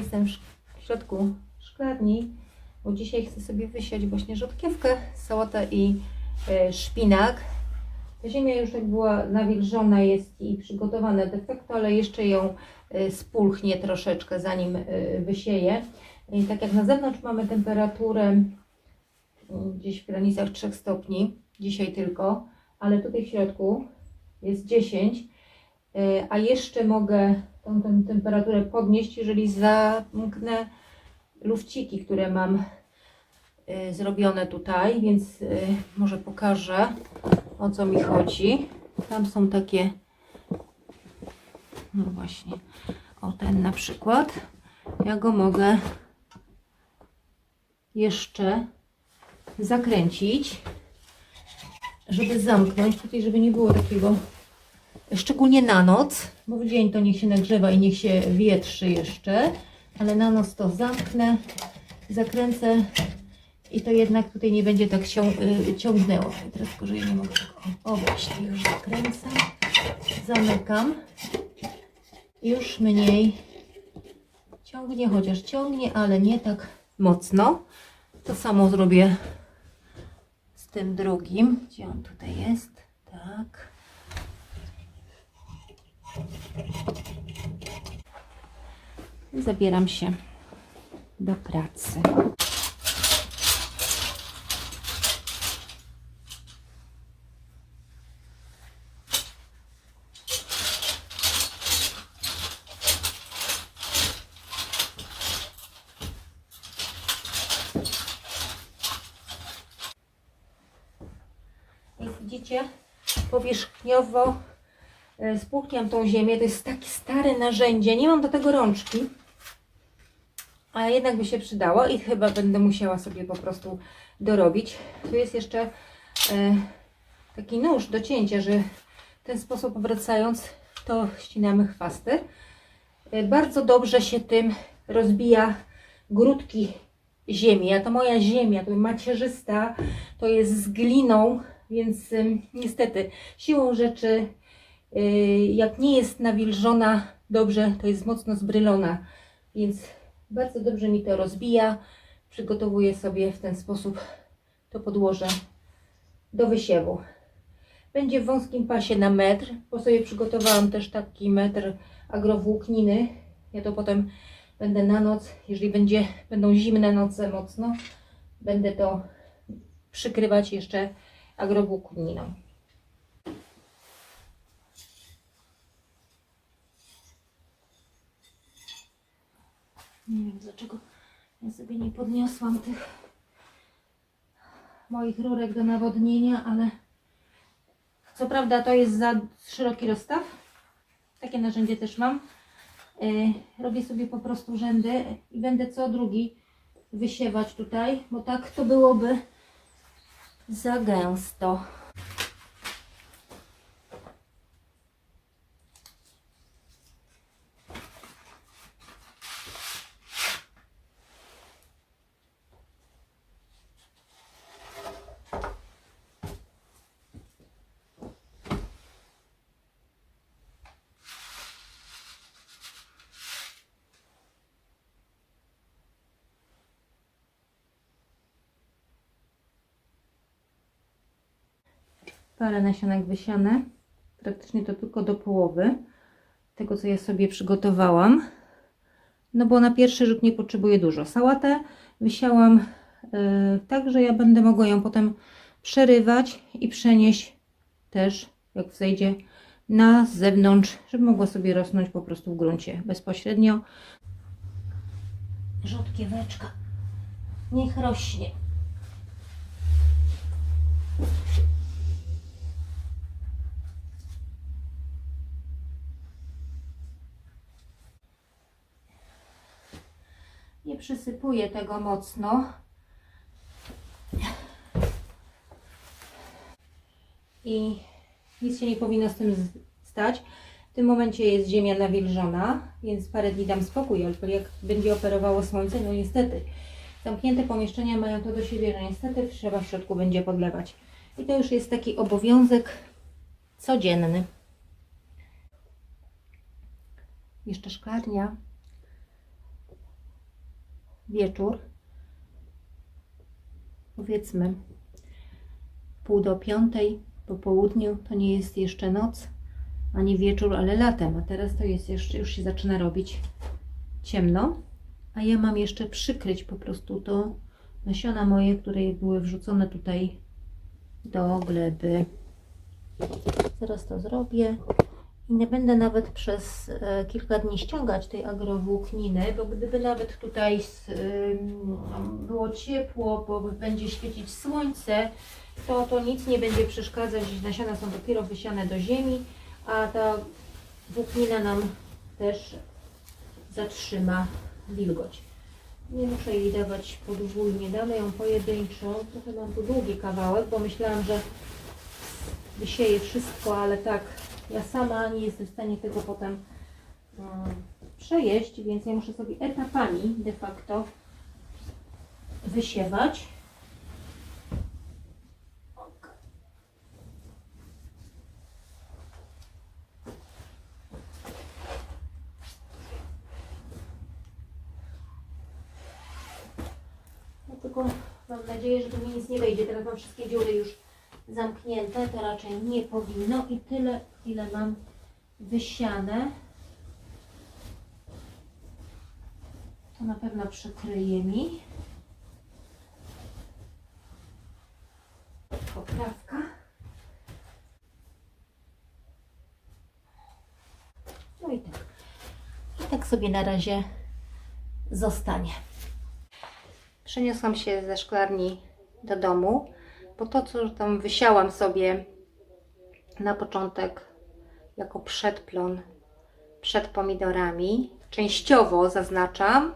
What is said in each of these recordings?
Jestem w środku szklarni, bo dzisiaj chcę sobie wysiać właśnie rzodkiewkę, sałatę i e, szpinak. Ta ziemia już tak była nawilżona jest i przygotowana de facto, ale jeszcze ją e, spulchnie troszeczkę zanim e, wysieję. I tak jak na zewnątrz mamy temperaturę mm, gdzieś w granicach 3 stopni, dzisiaj tylko, ale tutaj w środku jest 10, e, a jeszcze mogę tą, tą temperaturę podnieść, jeżeli zamknę lufciki, które mam e, zrobione tutaj, więc e, może pokażę o co mi chodzi. Tam są takie, no właśnie, o ten na przykład. Ja go mogę jeszcze zakręcić, żeby zamknąć tutaj, żeby nie było takiego, szczególnie na noc, bo w dzień to niech się nagrzewa i niech się wietrzy jeszcze, ale na noc to zamknę, zakręcę i to jednak tutaj nie będzie tak cią, y, ciągnęło. Teraz tylko, że ja nie mogę tego o, właśnie już zakręcam, zamykam, już mniej ciągnie, chociaż ciągnie, ale nie tak mocno. To samo zrobię z tym drugim. Gdzie on tutaj jest? Tak. Zabieram się do pracy. Jak widzicie, powierzchniowo e, spłuchniam tą ziemię. To jest takie stare narzędzie. Nie mam do tego rączki, a jednak by się przydało i chyba będę musiała sobie po prostu dorobić. Tu jest jeszcze e, taki nóż do cięcia, że w ten sposób obracając to ścinamy chwasty. E, bardzo dobrze się tym rozbija grudki ziemi. A to moja ziemia, to macierzysta, to jest z gliną, więc niestety siłą rzeczy, jak nie jest nawilżona dobrze, to jest mocno zbrylona, więc bardzo dobrze mi to rozbija. Przygotowuję sobie w ten sposób to podłoże do wysiewu. Będzie w wąskim pasie na metr, bo sobie przygotowałam też taki metr agrowłókniny. Ja to potem będę na noc, jeżeli będzie, będą zimne noce mocno, będę to przykrywać jeszcze agrowłókniną. Nie wiem dlaczego ja sobie nie podniosłam tych moich rurek do nawodnienia, ale co prawda to jest za szeroki rozstaw. Takie narzędzie też mam. Yy, robię sobie po prostu rzędy i będę co drugi wysiewać tutaj, bo tak to byłoby za gęsto. Parę nasionek wysiane. Praktycznie to tylko do połowy tego, co ja sobie przygotowałam. No bo na pierwszy rzut nie potrzebuję dużo. Sałatę wysiałam yy, tak, że ja będę mogła ją potem przerywać i przenieść też, jak wzejdzie, na zewnątrz, żeby mogła sobie rosnąć po prostu w gruncie bezpośrednio. Rzodkieweczka niech rośnie. Nie przysypuję tego mocno. I nic się nie powinno z tym stać. W tym momencie jest ziemia nawilżona, więc parę dni dam spokój, ale jak będzie operowało słońce, no niestety. Zamknięte pomieszczenia mają to do siebie, że niestety trzeba w środku będzie podlewać. I to już jest taki obowiązek codzienny. Jeszcze szklarnia wieczór. Powiedzmy pół do piątej po południu. To nie jest jeszcze noc, ani wieczór, ale latem. A teraz to jest jeszcze, już się zaczyna robić ciemno. A ja mam jeszcze przykryć po prostu to nasiona moje, które były wrzucone tutaj do gleby. Zaraz to zrobię. I nie będę nawet przez e, kilka dni ściągać tej agrowłókniny, bo gdyby nawet tutaj było ciepło, bo będzie świecić słońce, to to nic nie będzie przeszkadzać. Nasiona są dopiero wysiane do ziemi, a ta włóknina nam też zatrzyma wilgoć. Nie muszę jej dawać podwójnie, damy ją pojedynczo. Trochę mam tu długi kawałek, bo myślałam, że wysieję wszystko, ale tak, ja sama nie jestem w stanie tego potem mm, przejeść, więc ja muszę sobie etapami de facto wysiewać. Tylko mam nadzieję, że tu mi nic nie wejdzie. Teraz mam wszystkie dziury już zamknięte, to raczej nie powinno i tyle, ile mam wysiane. To na pewno przykryje mi. Poprawka. No i tak. I tak sobie na razie zostanie. Przeniosłam się ze szklarni do domu, bo to, co tam wysiałam sobie na początek jako przedplon przed pomidorami, częściowo zaznaczam,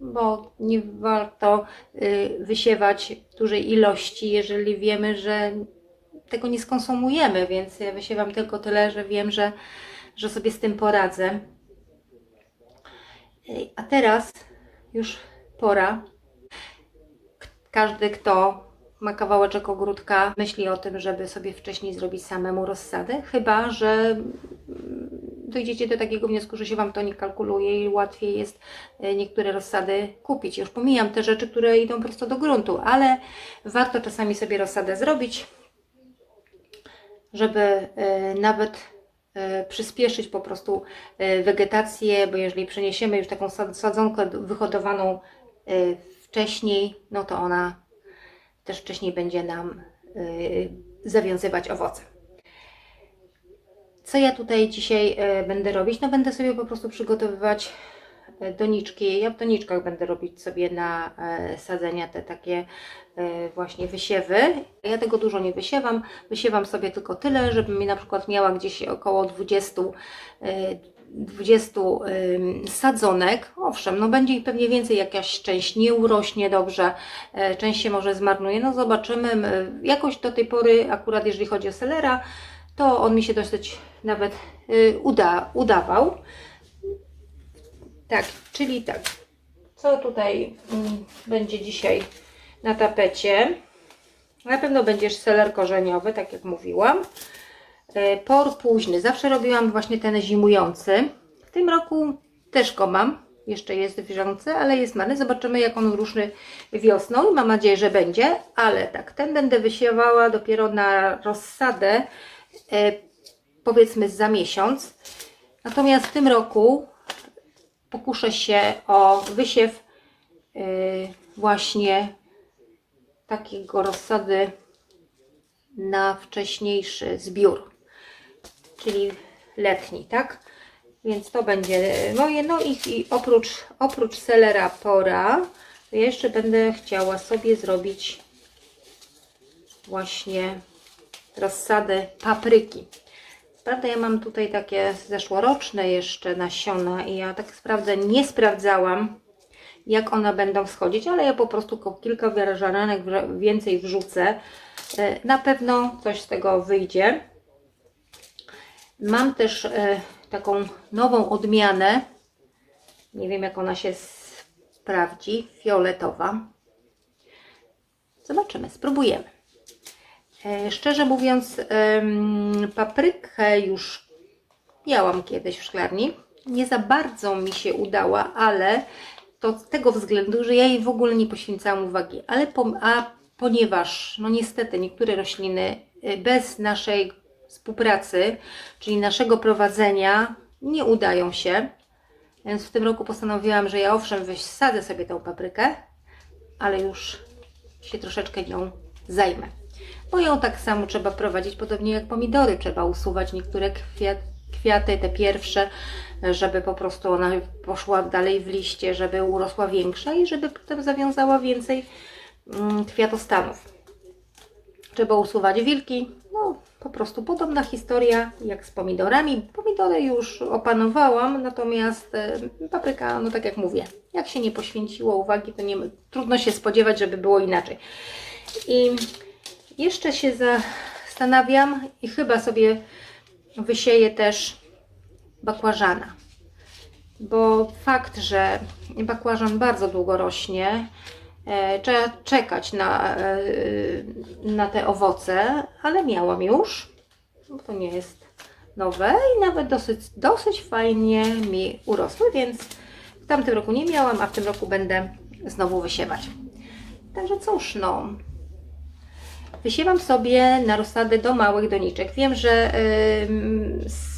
bo nie warto y, wysiewać dużej ilości, jeżeli wiemy, że tego nie skonsumujemy, więc ja wysiewam tylko tyle, że wiem, że, że sobie z tym poradzę. Y, A teraz już pora każdy, kto ma kawałeczek ogródka, myśli o tym, żeby sobie wcześniej zrobić samemu rozsadę, chyba że mm, dojdziecie do takiego wniosku, że się Wam to nie kalkuluje i łatwiej jest e, niektóre rozsady kupić. Już pomijam te rzeczy, które idą prosto do gruntu, ale warto czasami sobie rozsadę zrobić, żeby e, nawet e, przyspieszyć po prostu wegetację, bo jeżeli przeniesiemy już taką sad- sadzonkę wyhodowaną wcześniej, no to ona też wcześniej będzie nam y, zawiązywać owoce. Co ja tutaj dzisiaj y, będę robić? No będę sobie po prostu przygotowywać y, doniczki. Ja w doniczkach będę robić sobie na sadzenia te takie właśnie wysiewy. Ja tego dużo nie wysiewam. Wysiewam sobie tylko tyle, żebym mi na przykład miała gdzieś około 20 y, 20 ym, sadzonek. Owszem, no będzie ich pewnie więcej, jakaś część nie urośnie dobrze, e, część się może zmarnuje. No zobaczymy. Jakoś do tej pory, akurat jeżeli chodzi o selera, to on mi się dosyć nawet y, uda, udawał. Tak, czyli tak. Co tutaj mm, będzie dzisiaj na tapecie? Na pewno będzie seler korzeniowy, tak jak mówiłam. E, Por późny. Zawsze robiłam właśnie ten zimujący. W tym roku też go mam. Jeszcze jest wrzący, ale jest marny. Zobaczymy, jak on ruszy wiosną. Mam nadzieję, że będzie. Ale tak, ten będę wysiewała dopiero na rozsadę, e, powiedzmy za miesiąc. Natomiast w tym roku pokuszę się o wysiew e, właśnie takiego rozsady na wcześniejszy zbiór, czyli letni, tak? Więc to będzie moje. No i, i oprócz, oprócz selera pora, ja jeszcze będę chciała sobie zrobić właśnie rozsadę papryki. Prawda, ja mam tutaj takie zeszłoroczne jeszcze nasiona i ja tak sprawdzę, nie sprawdzałam jak one będą wschodzić, ale ja po prostu kilka wrze- więcej wrzucę. E, Na pewno coś z tego wyjdzie. Mam też e, taką nową odmianę. Nie wiem, jak ona się sprawdzi. Fioletowa. Zobaczymy, spróbujemy. E, Szczerze mówiąc, paprykę już miałam kiedyś w szklarni. Nie za bardzo mi się udała, ale to z tego względu, że ja jej w ogóle nie poświęcałam uwagi, ale po, a ponieważ, no niestety, niektóre rośliny y, bez naszej współpracy, czyli naszego prowadzenia, nie udają się, więc w tym roku postanowiłam, że ja owszem wysadzę sobie tą paprykę, ale już się troszeczkę nią zajmę. Bo ją tak samo trzeba prowadzić, podobnie jak pomidory. Trzeba usuwać niektóre kwiat, kwiaty, te pierwsze, żeby po prostu ona poszła dalej w liście, żeby urosła większa i żeby potem zawiązała więcej mm, kwiatostanów. Trzeba usuwać wilki. No, po prostu podobna historia jak z pomidorami. Pomidory już opanowałam, natomiast e, papryka, no tak jak mówię, jak się nie poświęciło uwagi, to nie, trudno się spodziewać, żeby było inaczej. I jeszcze się zastanawiam i chyba sobie wysieję też bakłażana. Bo fakt, że bakłażan bardzo długo rośnie, trzeba czekać na, e, na te owoce, ale miałam już, bo to nie jest nowe i nawet dosyć, dosyć fajnie mi urosły, więc w tamtym roku nie miałam, a w tym roku będę znowu wysiewać. Także cóż, no, Wysiewam sobie na rozsadę do małych doniczek. Wiem, że s-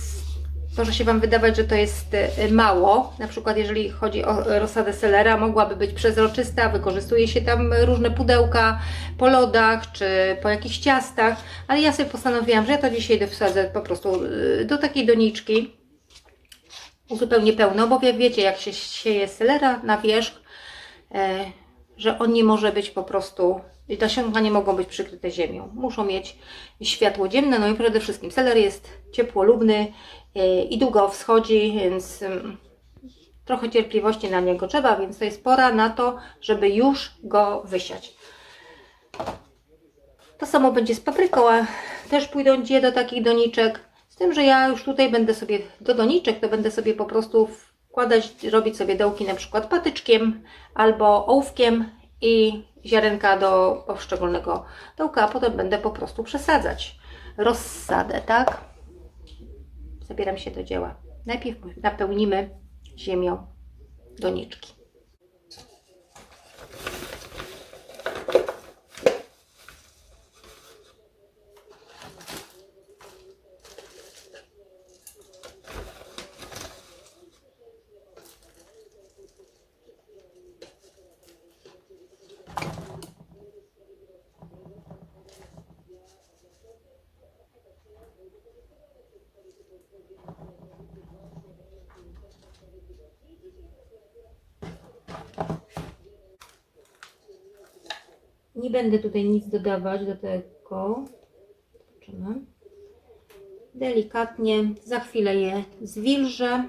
może się Wam wydawać, że to jest y, mało. Na przykład jeżeli chodzi o rozsadę selera, mogłaby być przezroczysta, wykorzystuje się tam różne pudełka po lodach czy po jakichś ciastach, ale ja sobie postanowiłam, że ja to dzisiaj wsadzę po prostu y, do takiej doniczki zupełnie pełno, bo wie, wiecie jak się sieje selera na wierzch, e, że on nie może być po prostu, i nasionka nie mogą być przykryte ziemią. Muszą mieć światło dzienne, no i przede wszystkim seler jest ciepłolubny e, i długo wschodzi, więc trochę cierpliwości na niego trzeba, więc to jest pora na to, żeby już go wysiać. To samo będzie z papryką, a też pójdą gdzie do takich doniczek. Z tym, że ja już tutaj będę sobie do doniczek, to będę sobie po prostu wkładać, robić sobie dołki na przykład patyczkiem albo ołówkiem i ziarenka do poszczególnego dołka, a potem będę po prostu przesadzać rozsadę, tak? Zabieram się do dzieła. Najpierw napełnimy ziemią doniczki. Nie będę tutaj nic dodawać do tego. Delikatnie, za chwilę je zwilżę.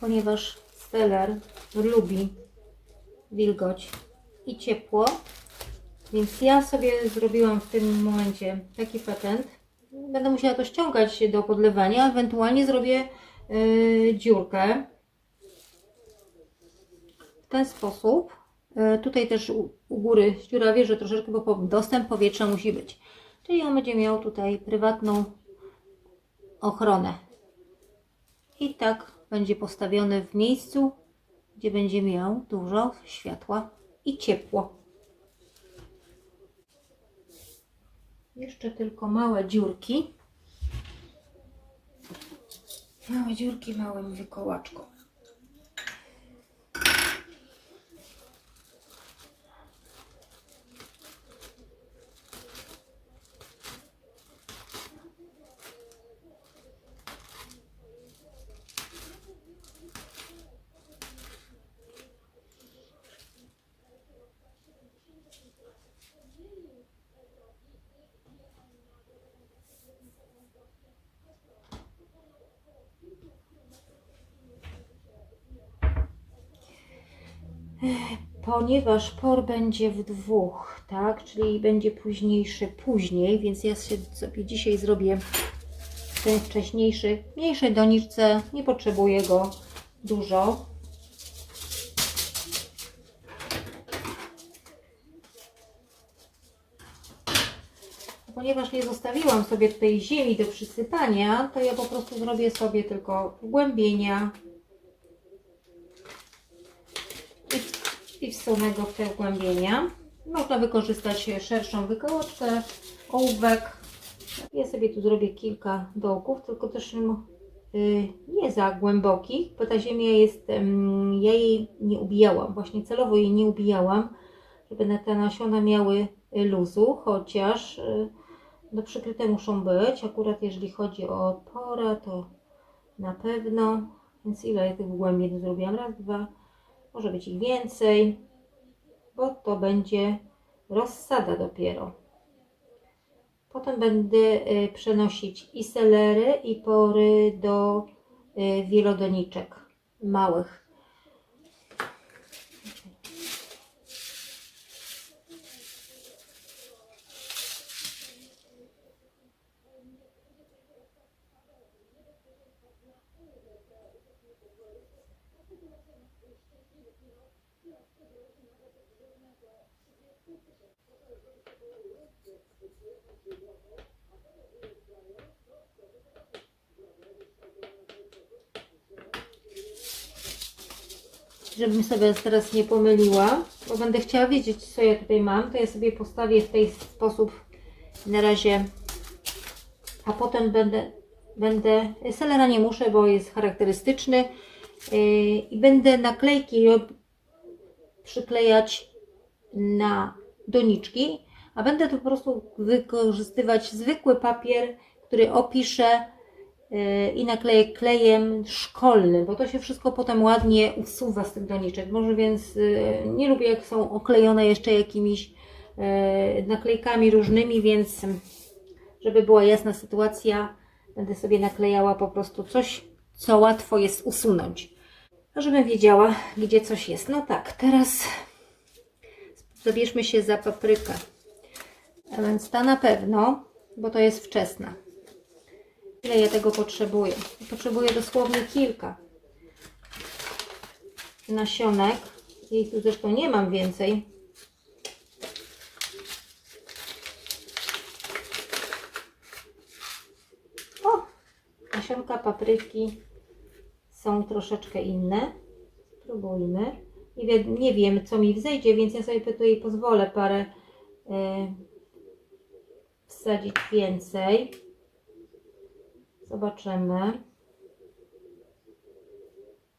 ponieważ seler lubi wilgoć i ciepło. Więc ja sobie zrobiłam w tym momencie taki patent. Będę musiała to ściągać do podlewania, ewentualnie zrobię yy, dziurkę w ten sposób, E, Tutaj też u, u góry dziurawie, że troszeczkę, bo dostęp powietrza musi być. Czyli on będzie miał tutaj prywatną ochronę. I tak będzie postawiony w miejscu, gdzie będzie miał dużo światła i ciepło. Jeszcze tylko małe dziurki. Małe dziurki małym wykołaczką. Ponieważ por będzie w dwóch, tak? Czyli będzie późniejszy później, więc ja sobie dzisiaj zrobię ten wcześniejszy, mniejszej doniczce, nie potrzebuję go dużo. Ponieważ nie zostawiłam sobie tutaj ziemi do przysypania, to ja po prostu zrobię sobie tylko wgłębienia i wsunę go w te wgłębienia. Można wykorzystać szerszą wykołaczkę, ołówek. Ja sobie tu zrobię kilka dołków, tylko też mm, y, nie za głębokich, bo ta ziemia jest, ja jej nie ubijałam, właśnie celowo jej nie ubijałam, żeby te nasiona miały y, luzu, chociaż y, no, przykryte muszą być. Akurat jeżeli chodzi o pora, to na pewno. Więc ile tych wgłębień zrobiłam? Raz, dwa, może być ich więcej, bo to będzie rozsada dopiero. Potem będę y, przenosić i selery, i pory do y, wielodoniczek małych. Żebym sobie teraz nie pomyliła, bo będę chciała wiedzieć, co ja tutaj mam, to ja sobie postawię w ten sposób na razie, a potem będę, będę selera nie muszę, bo jest charakterystyczny yy, i będę naklejki przyklejać na doniczki, a będę to po prostu wykorzystywać zwykły papier, który opiszę i nakleję klejem szkolnym, bo to się wszystko potem ładnie usuwa z tych doniczek. Może więc yy, nie lubię jak są oklejone jeszcze jakimiś yy, naklejkami różnymi, więc żeby była jasna sytuacja, będę sobie naklejała po prostu coś, co łatwo jest usunąć. A żebym wiedziała, gdzie coś jest. No tak, teraz zabierzmy się za paprykę. A więc ta na pewno, bo to jest wczesna. Ile ja tego potrzebuję? Potrzebuję dosłownie kilka nasionek. Jej tu zresztą nie mam więcej. O! Nasionka papryki są troszeczkę inne. Spróbujmy. Nie, wie, nie wiem, co mi wzejdzie, więc ja sobie tutaj pozwolę parę e, wsadzić więcej. Zobaczymy.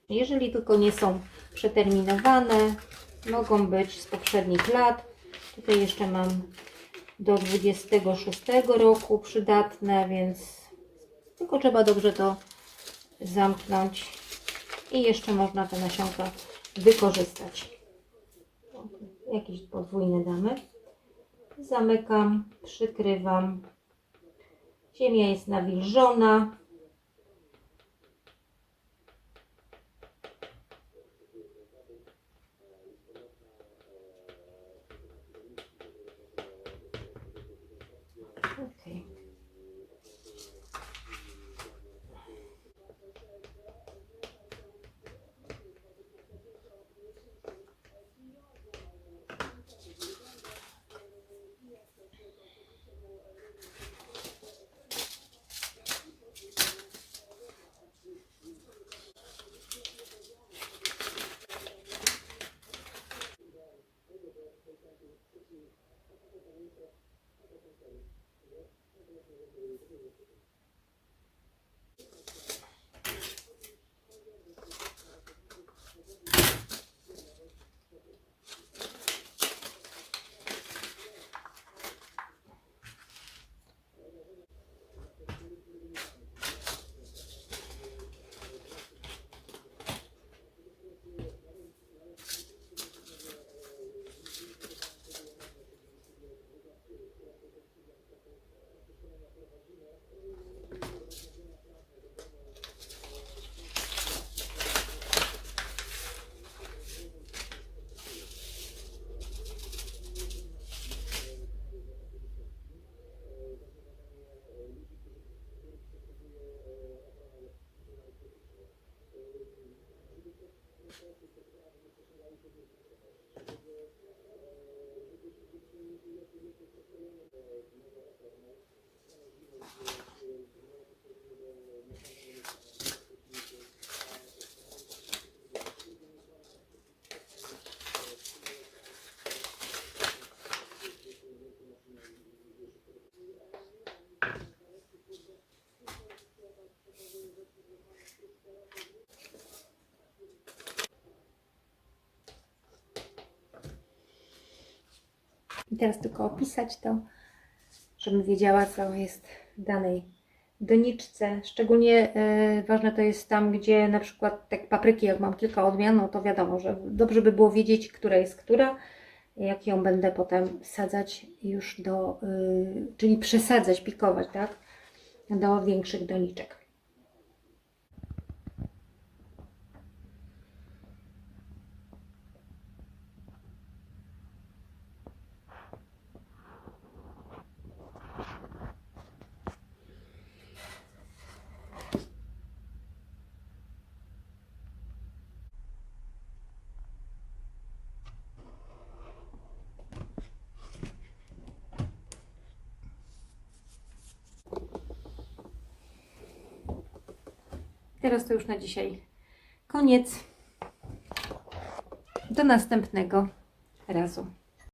Jeżeli tylko nie są przeterminowane, mogą być z poprzednich lat. Tutaj jeszcze mam do 26 roku przydatne, więc tylko trzeba dobrze to zamknąć i jeszcze można te nasionka wykorzystać. Jakiś podwójny damy. Zamykam, przykrywam. Ziemia jest nawilżona. I teraz tylko opisać to, żebym wiedziała, co jest w danej doniczce. Szczególnie e, ważne to jest tam, gdzie na przykład tak papryki, jak mam kilka odmian, no to wiadomo, że dobrze by było wiedzieć, która jest która, jak ją będę potem wsadzać już do, y, czyli przesadzać, pikować, tak, do większych doniczek. Teraz to już na dzisiaj koniec. Do następnego razu.